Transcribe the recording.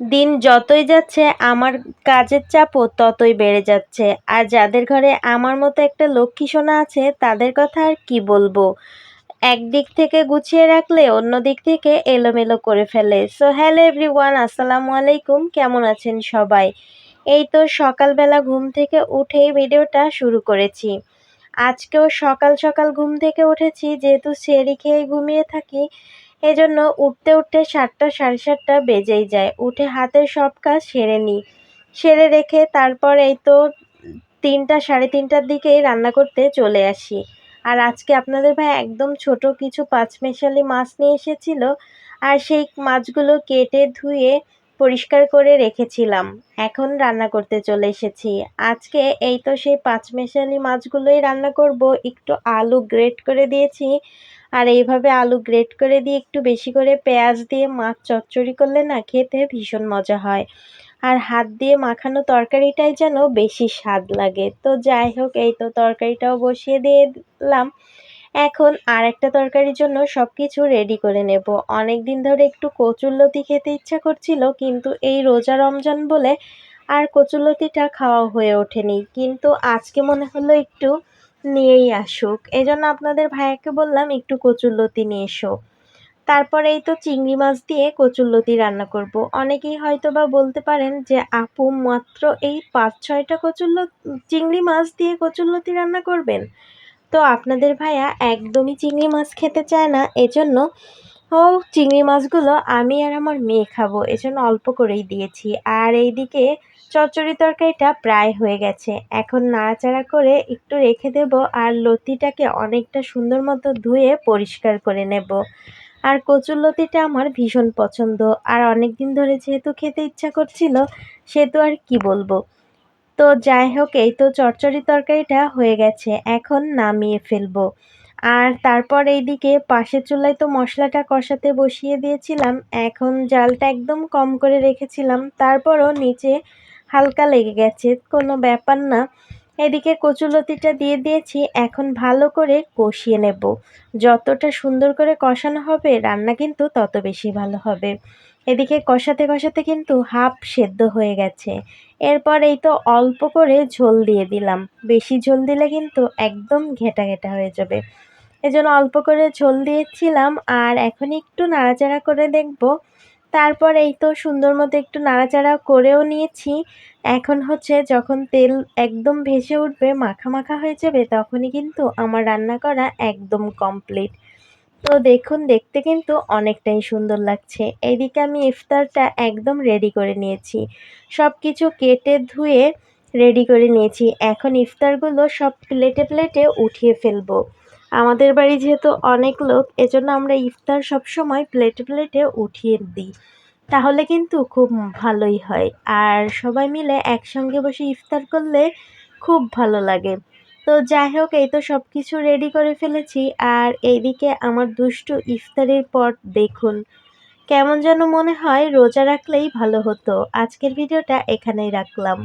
দিন যতই যাচ্ছে, আমার কাজের চাপও ততই বেড়ে যাচ্ছে। আর যাদের ঘরে আমার মতো একটা লক্ষ্মী সোনা আছে, তাদের কথা আর কি বলব? একদিক থেকে গুছিয়ে রাখলে অন্য দিক থেকে এলোমেলো করে ফেলে। সো হ্যালো এভরিওয়ান আসসালামু আলাইকুম। কেমন আছেন সবাই? এই তো সকালবেলা ঘুম থেকে উঠেই ভিডিওটা শুরু করেছি। আজকেও সকাল সকাল ঘুম থেকে উঠেছি, যেহেতু সেরি খেয়ে ঘুমিয়ে থাকি এজন্য উঠতে উঠতে সাতটা সাড়ে সাতটা বেজেই যায়। উঠে হাতের সব কাজ সেরে নিই সেরে রেখে তারপর এই তো তিনটা সাড়ে তিনটার দিকে রান্না করতে চলে আসি। আর আজকে আপনাদের ভাই একদম ছোট কিছু পাঁচমেশালি মাছ নিয়ে এসেছিল। আর সেই মাছগুলো কেটে ধুয়ে পরিষ্কার করে রেখেছিলাম। এখন রান্না করতে চলে এসেছি। আজকে এই তো সেই পাঁচমেশালি মাছগুলোই রান্না করব। একটু আলু গ্রেট করে দিয়েছি। আর এইভাবে আলু গ্রেট করে দিয়ে একটু বেশি করে পেঁয়াজ দিয়ে মাছ চচ্চড়ি করলে না খেতে ভীষণ মজা হয়। আর হাত দিয়ে মাখানো তরকারিটাই যেন বেশি স্বাদ লাগে। তো যাই হোক, এই তো তরকারিটাও বসিয়ে দিলাম। এখন আর একটা তরকারির জন্য সব কিছু রেডি করে নেব। অনেক দিন ধরে একটু কচুরলতি খেতে ইচ্ছা করছিল, কিন্তু এই রোজা রমজান বলে আর কচুরলতিটা খাওয়া হয়ে ওঠেনি। কিন্তু আজকে মনে হলো একটু নিয়েই আসুক। এই জন্য আপনাদের ভাইয়াকে বললাম একটু কচুরলতি নিয়ে এসো। তারপরে এই তো চিংড়ি মাছ দিয়ে কচুরলতি রান্না করব। অনেকেই হয়তো বা বলতে পারেন যে, আপু, মাত্র এই পাঁচ ছয়টা কচুরলতি চিংড়ি মাছ দিয়ে কচুরলতি রান্না করবেন? তো আপনাদের ভাইয়া একদমই চিংড়ি মাছ খেতে চায় না, এজন্য ও চিংড়ি মাছগুলো আমি আর আমার মেয়ে খাব, এজন্য অল্প করেই দিয়েছি। আর এইদিকে চচ্চড়ি তরকারিটা প্রায় হয়ে গেছে। এখন নাড়াচাড়া করে একটু রেখে দেব আর লতিটাকে অনেকটা সুন্দর মতো ধুয়ে পরিষ্কার করে নেব। আর কচুর লতিটা আমার ভীষণ পছন্দ। আর অনেক দিন ধরে যেহেতু খেতে ইচ্ছা করছিল, সেহেতু আর কি বলব? তো যাই হোক, এই তো চচ্চড়ি তরকারিটা হয়ে গেছে, এখন নামিয়ে ফেলব। আর তারপর এইদিকে পাশের চুলায় তো মশলাটা কষাতে বসিয়ে দিয়েছিলাম, এখন জালটা একদম কম করে রেখেছিলাম, তারপরও নিচে হালকা লেগে গেছে, কোনো ব্যাপার না। এদিকে কচুলতিটা দিয়ে দিয়েছি, এখন ভালো করে কষিয়ে নেব। যতটা সুন্দর করে কষানো হবে, রান্না কিন্তু তত বেশি ভালো হবে। এদিকে কষাতে কষাতে কিন্তু হাফ সেদ্ধ হয়ে গেছে। এরপর এই তো অল্প করে ঝোল দিয়ে দিলাম। বেশি ঝোল দিলে কিন্তু একদম ঘেটা ঘেটা হয়ে যাবে। এজন্য অল্প করে ঝোল দিয়েছিলাম, আর এখন একটু নাড়াচাড়া করে দেখব তারপর এই তো সুন্দর মতো একটু নাড়াচাড়া করেও নিয়েছি। এখন হচ্ছে যখন তেল একদম ভেসে উঠবে, মাখা মাখা হয়ে যাবে, তখনই কিন্তু আমার রান্না করা একদম কমপ্লিট তো দেখুন, দেখতে কিন্তু অনেকটাই সুন্দর লাগছে। এইদিকে আমি ইফতারটা একদম রেডি করে নিয়েছি। সব কিছু কেটে ধুয়ে রেডি করে নিয়েছি। এখন ইফতারগুলো সব প্লেটে প্লেটে উঠিয়ে ফেলব। আমাদের বাড়ি যেহেতু অনেক লোক, এজন্য আমরা ইফতার সবসময় প্লেটে প্লেটে উঠিয়ে দিই। তাহলে কিন্তু খুব ভালোই হয়। আর সবাই মিলে একসঙ্গে বসে ইফতার করলে খুব ভালো লাগে। তো যাই হোক, এই তো সব কিছু রেডি করে ফেলেছি। আর এইদিকে আমার দুষ্টু ইফতারের পর দেখুন। কেমন যেন মনে হয় রোজা রাখলেই ভালো হতো। আজকের ভিডিওটা এখানেই রাখলাম।